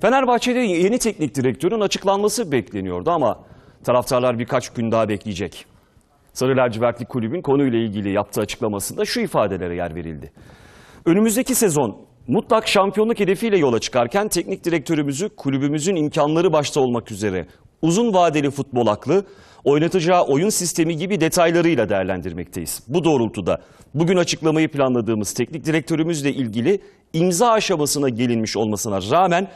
Fenerbahçe'de yeni teknik direktörün açıklanması bekleniyordu ama taraftarlar birkaç gün daha bekleyecek. Sarı lacivertli kulübün konuyla ilgili yaptığı açıklamasında şu ifadelere yer verildi. Önümüzdeki sezon mutlak şampiyonluk hedefiyle yola çıkarken teknik direktörümüzü kulübümüzün imkanları başta olmak üzere uzun vadeli futbol aklı, oynatacağı oyun sistemi gibi detaylarıyla değerlendirmekteyiz. Bu doğrultuda bugün açıklamayı planladığımız teknik direktörümüzle ilgili imza aşamasına gelinmiş olmasına rağmen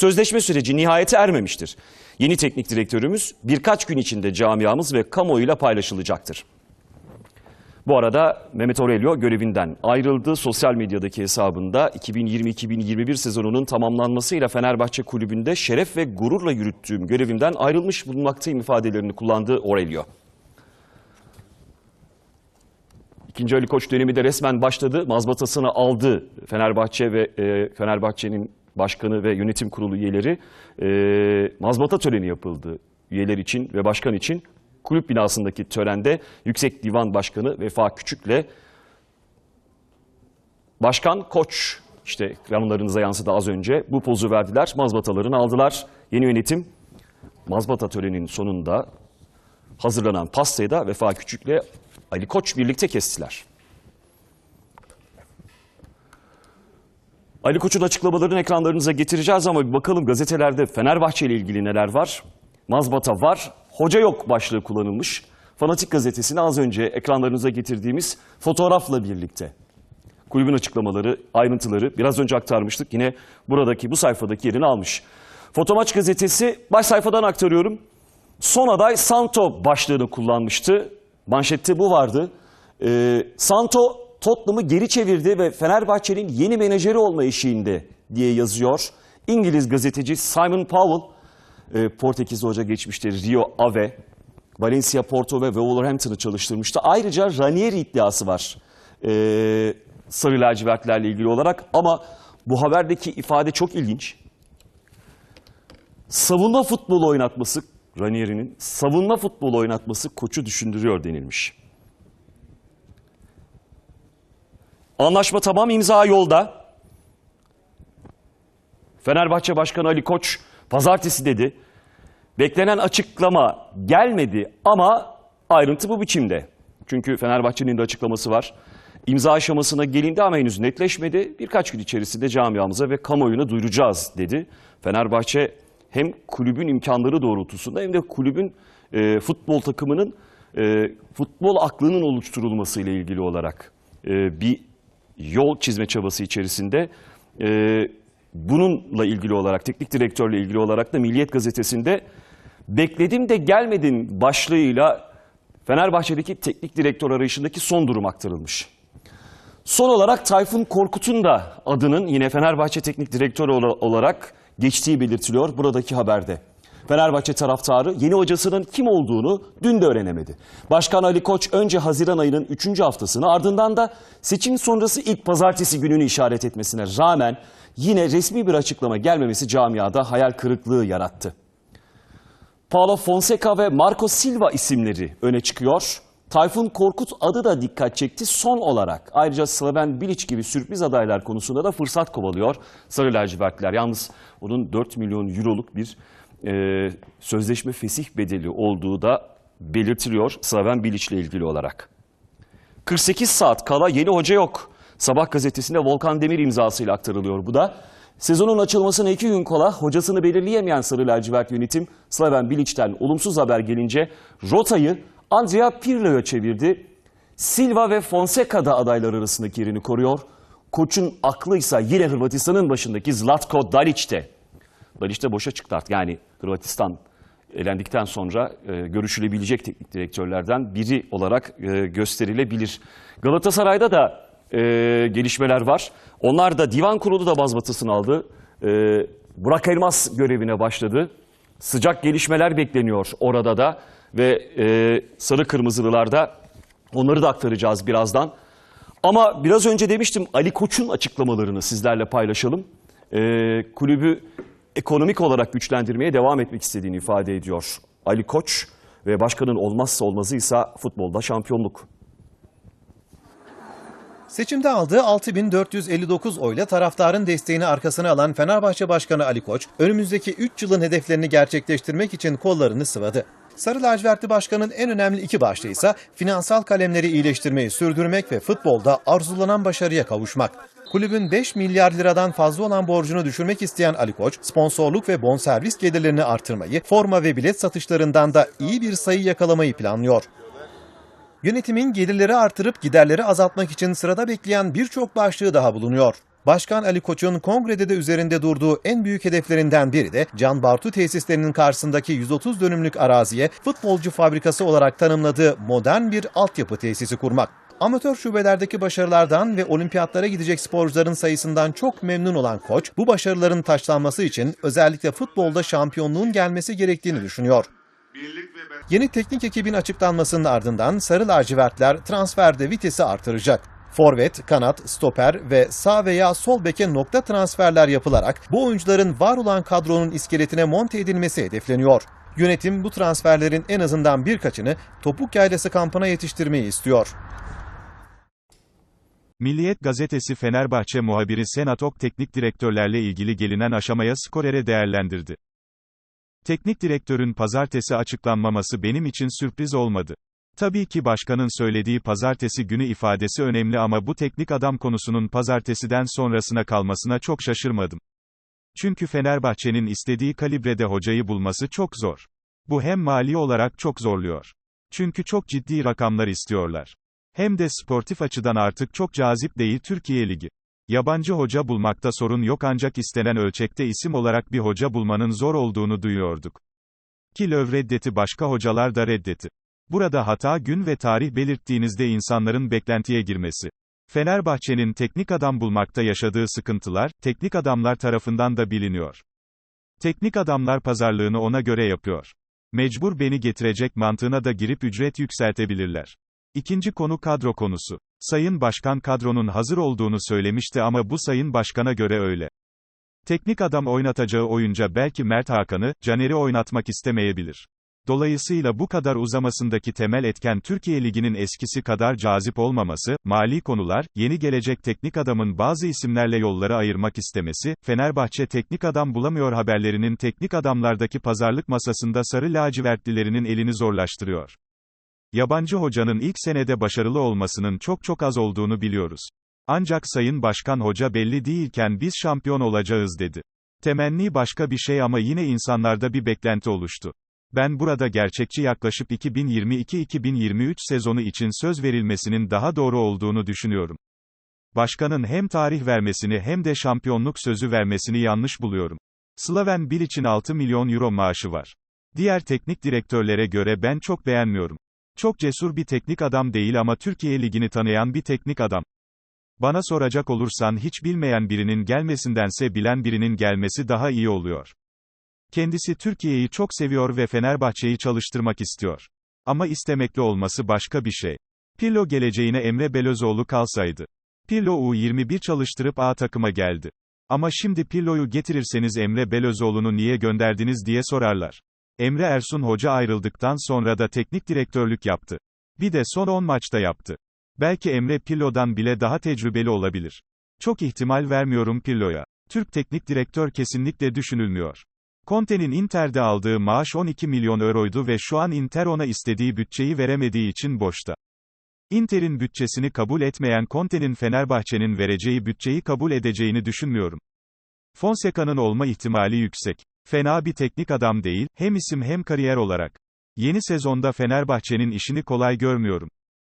sözleşme süreci nihayete ermemiştir. Yeni teknik direktörümüz birkaç gün içinde camiamız ve kamuoyuyla paylaşılacaktır. Bu arada Mehmet Aurelio görevinden ayrıldı. Sosyal medyadaki hesabında 2020-2021 sezonunun tamamlanmasıyla Fenerbahçe kulübünde şeref ve gururla yürüttüğüm görevimden ayrılmış bulunmaktayım ifadelerini kullandı Aurelio. İkinci Ali Koç dönemi de resmen başladı. Mazbatasını aldı Fenerbahçe ve e, Fenerbahçe'nin başkanı ve yönetim kurulu üyeleri. E, mazbata töreni yapıldı üyeler için ve başkan için. Kulüp binasındaki törende Yüksek Divan Başkanı Vefa Küçük'le Başkan Koç işte ekranlarınıza yansıdı az önce bu pozu verdiler. Mazbatalarını aldılar. Yeni yönetim mazbata töreninin sonunda hazırlanan pastayı da Vefa Küçük'le Ali Koç birlikte kestiler. Ali Koç'un açıklamalarını ekranlarınıza getireceğiz ama bir bakalım gazetelerde Fenerbahçe ile ilgili neler var? Mazbata var, hoca yok başlığı kullanılmış. Fanatik gazetesini az önce ekranlarınıza getirdiğimiz fotoğrafla birlikte. Kulübün açıklamaları, ayrıntıları biraz önce aktarmıştık. Yine buradaki bu sayfadaki yerini almış. Fotomaç gazetesi baş sayfadan aktarıyorum. Son aday Santo başlığını kullanmıştı. Manşette bu vardı. Ee, Santo Tottenham'ı geri çevirdi ve Fenerbahçe'nin yeni menajeri olma eşiğinde diye yazıyor. İngiliz gazeteci Simon Powell, e, Portekizli hoca geçmişte Rio Ave, Valencia, Porto ve Wolverhampton'ı çalıştırmıştı. Ayrıca Ranieri iddiası var e, sarı lacivertlerle ilgili olarak ama bu haberdeki ifade çok ilginç. Savunma futbolu oynatması Ranieri'nin savunma futbolu oynatması koçu düşündürüyor denilmiş. Anlaşma tamam imza yolda. Fenerbahçe Başkanı Ali Koç pazartesi dedi. Beklenen açıklama gelmedi ama ayrıntı bu biçimde. Çünkü Fenerbahçe'nin de açıklaması var. İmza aşamasına gelindi ama henüz netleşmedi. Birkaç gün içerisinde camiamıza ve kamuoyuna duyuracağız dedi. Fenerbahçe hem kulübün imkanları doğrultusunda hem de kulübün e, futbol takımının e, futbol aklının oluşturulması ile ilgili olarak e, bir yol çizme çabası içerisinde. E, bununla ilgili olarak, teknik direktörle ilgili olarak da Milliyet Gazetesi'nde bekledim de gelmedin başlığıyla Fenerbahçe'deki teknik direktör arayışındaki son durum aktarılmış. Son olarak Tayfun Korkut'un da adının yine Fenerbahçe teknik direktörü olarak geçtiği belirtiliyor buradaki haberde. Fenerbahçe taraftarı yeni hocasının kim olduğunu dün de öğrenemedi. Başkan Ali Koç önce Haziran ayının 3. haftasını ardından da seçim sonrası ilk pazartesi gününü işaret etmesine rağmen yine resmi bir açıklama gelmemesi camiada hayal kırıklığı yarattı. Paulo Fonseca ve Marco Silva isimleri öne çıkıyor. Tayfun Korkut adı da dikkat çekti son olarak. Ayrıca Slaven Bilic gibi sürpriz adaylar konusunda da fırsat kovalıyor Sarı lacivertliler. Yalnız onun 4 milyon euroluk bir e, sözleşme fesih bedeli olduğu da belirtiliyor Slaven Bilic ile ilgili olarak. 48 saat kala yeni hoca yok. Sabah gazetesinde Volkan Demir imzasıyla aktarılıyor bu da. Sezonun açılmasına iki gün kala hocasını belirleyemeyen Sarı lacivert yönetim Slaven Bilic'ten olumsuz haber gelince rotayı Andrea Pirlo'ya çevirdi. Silva ve Fonseca da adaylar arasındaki yerini koruyor. Koçun aklıysa yine Hırvatistan'ın başındaki Zlatko Dalic'te. Dalic boşa çıktı artık. Yani Hırvatistan elendikten sonra e, görüşülebilecek teknik direktörlerden biri olarak e, gösterilebilir. Galatasaray'da da e, gelişmeler var. Onlar da divan kurulu da bazbatasını aldı. E, Burak Elmas görevine başladı. Sıcak gelişmeler bekleniyor orada da ve e, sarı kırmızılılarda onları da aktaracağız birazdan. Ama biraz önce demiştim Ali Koç'un açıklamalarını sizlerle paylaşalım. E, kulübü ekonomik olarak güçlendirmeye devam etmek istediğini ifade ediyor Ali Koç ve başkanın olmazsa olmazıysa futbolda şampiyonluk. Seçimde aldığı 6459 oyla taraftarın desteğini arkasına alan Fenerbahçe Başkanı Ali Koç, önümüzdeki 3 yılın hedeflerini gerçekleştirmek için kollarını sıvadı. Sarı lacivertli başkanın en önemli iki başlığı ise finansal kalemleri iyileştirmeyi sürdürmek ve futbolda arzulanan başarıya kavuşmak. Kulübün 5 milyar liradan fazla olan borcunu düşürmek isteyen Ali Koç, sponsorluk ve bonservis gelirlerini artırmayı, forma ve bilet satışlarından da iyi bir sayı yakalamayı planlıyor. Yönetimin gelirleri artırıp giderleri azaltmak için sırada bekleyen birçok başlığı daha bulunuyor. Başkan Ali Koç'un kongrede de üzerinde durduğu en büyük hedeflerinden biri de Can Bartu tesislerinin karşısındaki 130 dönümlük araziye futbolcu fabrikası olarak tanımladığı modern bir altyapı tesisi kurmak. Amatör şubelerdeki başarılardan ve olimpiyatlara gidecek sporcuların sayısından çok memnun olan koç, bu başarıların taşlanması için özellikle futbolda şampiyonluğun gelmesi gerektiğini düşünüyor. Yeni teknik ekibin açıklanmasının ardından Sarı lacivertler transferde vitesi artıracak. Forvet, kanat, stoper ve sağ veya sol beke nokta transferler yapılarak bu oyuncuların var olan kadronun iskeletine monte edilmesi hedefleniyor. Yönetim bu transferlerin en azından birkaçını topuk yaylası kampına yetiştirmeyi istiyor. Milliyet gazetesi Fenerbahçe muhabiri Senat Ok teknik direktörlerle ilgili gelinen aşamaya skorere değerlendirdi. Teknik direktörün pazartesi açıklanmaması benim için sürpriz olmadı. Tabii ki başkanın söylediği pazartesi günü ifadesi önemli ama bu teknik adam konusunun pazartesiden sonrasına kalmasına çok şaşırmadım. Çünkü Fenerbahçe'nin istediği kalibrede hocayı bulması çok zor. Bu hem mali olarak çok zorluyor. Çünkü çok ciddi rakamlar istiyorlar. Hem de sportif açıdan artık çok cazip değil Türkiye Ligi. Yabancı hoca bulmakta sorun yok ancak istenen ölçekte isim olarak bir hoca bulmanın zor olduğunu duyuyorduk. Ki Löw reddetti başka hocalar da reddetti. Burada hata gün ve tarih belirttiğinizde insanların beklentiye girmesi. Fenerbahçe'nin teknik adam bulmakta yaşadığı sıkıntılar, teknik adamlar tarafından da biliniyor. Teknik adamlar pazarlığını ona göre yapıyor. Mecbur beni getirecek mantığına da girip ücret yükseltebilirler. İkinci konu kadro konusu. Sayın Başkan kadronun hazır olduğunu söylemişti ama bu Sayın Başkan'a göre öyle. Teknik adam oynatacağı oyunca belki Mert Hakan'ı, Caner'i oynatmak istemeyebilir. Dolayısıyla bu kadar uzamasındaki temel etken Türkiye Ligi'nin eskisi kadar cazip olmaması, mali konular, yeni gelecek teknik adamın bazı isimlerle yolları ayırmak istemesi, Fenerbahçe teknik adam bulamıyor haberlerinin teknik adamlardaki pazarlık masasında sarı lacivertlilerinin elini zorlaştırıyor. Yabancı hocanın ilk senede başarılı olmasının çok çok az olduğunu biliyoruz. Ancak Sayın Başkan Hoca belli değilken biz şampiyon olacağız dedi. Temenni başka bir şey ama yine insanlarda bir beklenti oluştu. Ben burada gerçekçi yaklaşıp 2022-2023 sezonu için söz verilmesinin daha doğru olduğunu düşünüyorum. Başkanın hem tarih vermesini hem de şampiyonluk sözü vermesini yanlış buluyorum. Slaven Bilic'in 6 milyon euro maaşı var. Diğer teknik direktörlere göre ben çok beğenmiyorum. Çok cesur bir teknik adam değil ama Türkiye Ligi'ni tanıyan bir teknik adam. Bana soracak olursan hiç bilmeyen birinin gelmesindense bilen birinin gelmesi daha iyi oluyor. Kendisi Türkiye'yi çok seviyor ve Fenerbahçe'yi çalıştırmak istiyor. Ama istemekli olması başka bir şey. Pirlo geleceğine Emre Belözoğlu kalsaydı. Pirlo U21 çalıştırıp A takıma geldi. Ama şimdi Pirlo'yu getirirseniz Emre Belözoğlu'nu niye gönderdiniz diye sorarlar. Emre Ersun Hoca ayrıldıktan sonra da teknik direktörlük yaptı. Bir de son 10 maçta yaptı. Belki Emre Pirlo'dan bile daha tecrübeli olabilir. Çok ihtimal vermiyorum Pirlo'ya. Türk teknik direktör kesinlikle düşünülmüyor. Conte'nin Inter'de aldığı maaş 12 milyon euroydu ve şu an Inter ona istediği bütçeyi veremediği için boşta. Inter'in bütçesini kabul etmeyen Conte'nin Fenerbahçe'nin vereceği bütçeyi kabul edeceğini düşünmüyorum. Fonseca'nın olma ihtimali yüksek. Fena bir teknik adam değil, hem isim hem kariyer olarak. Yeni sezonda Fenerbahçe'nin işini kolay görmüyorum.